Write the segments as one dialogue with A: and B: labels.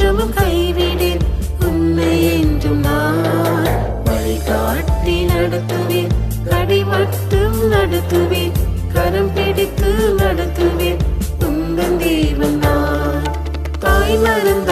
A: ஒன்றும் கைவிடேன். உன்னை என்றும் நான் வழிகாட்டி நடத்துவேன். கடை மட்டும் நடத்துவேன். கரம் பிடித்து நடத்துவேன். உந்தன் தேவன் நான். தாய் மறந்த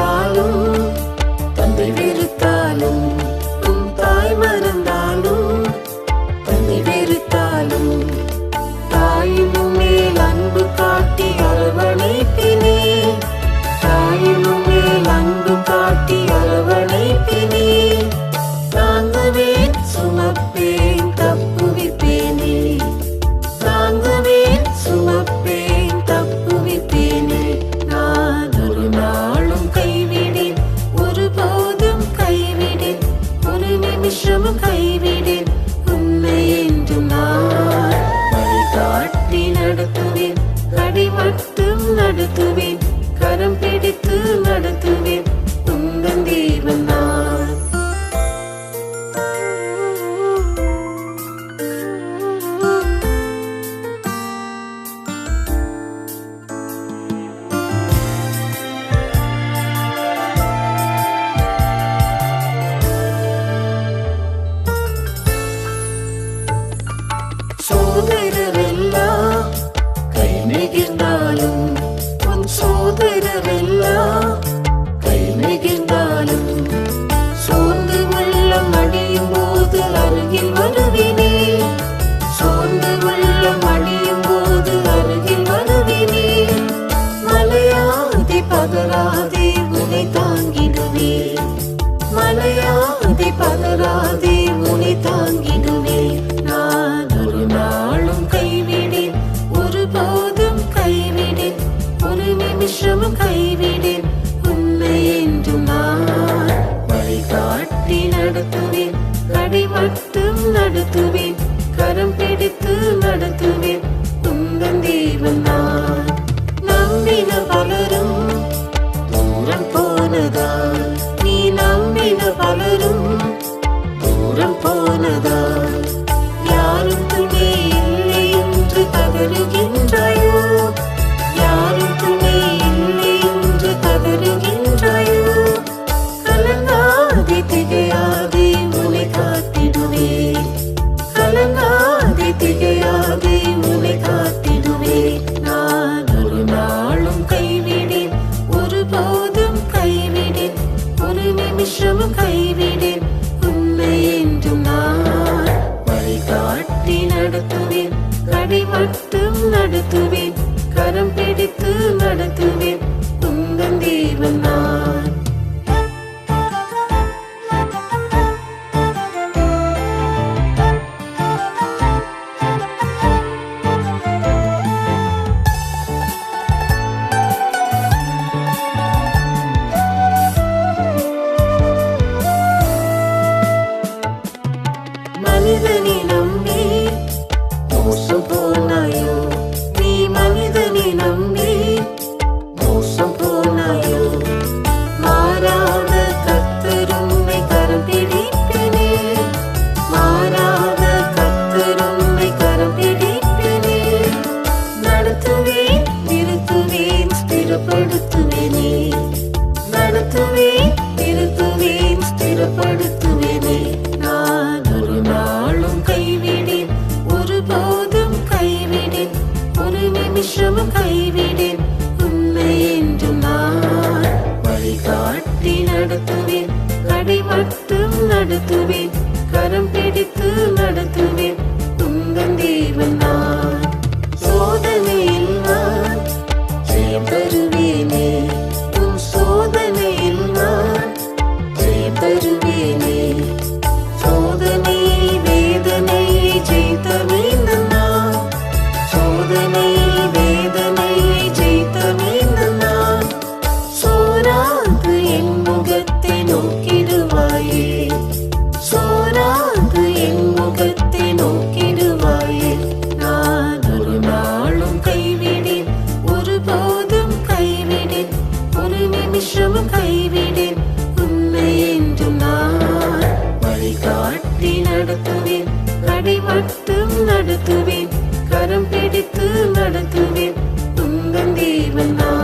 A: பட்டு நடத்துவேன். கரம் பிடித்து நடத்துவேன். உந்தன் தேவன் நான். நம்பின பலரும் தூரம் போனதால். நீ நம்பின பலரும் தூரம் போனதால். யாரும் துணை இல்லை என்று தவறுகிறேன் நடத்தி நடத்துவேன் கடைமட்டும் நடத்துவேன் கரம் பிடித்து ஒரு நிமிஷம் கைவிடேன். உன்னை என்று நான் வழிகாட்டி நடத்துவேன். கடை மட்டும் நடத்துவேன். கரம் பிடித்து நடத்துவேன். உங்கள் தேவன் நான்.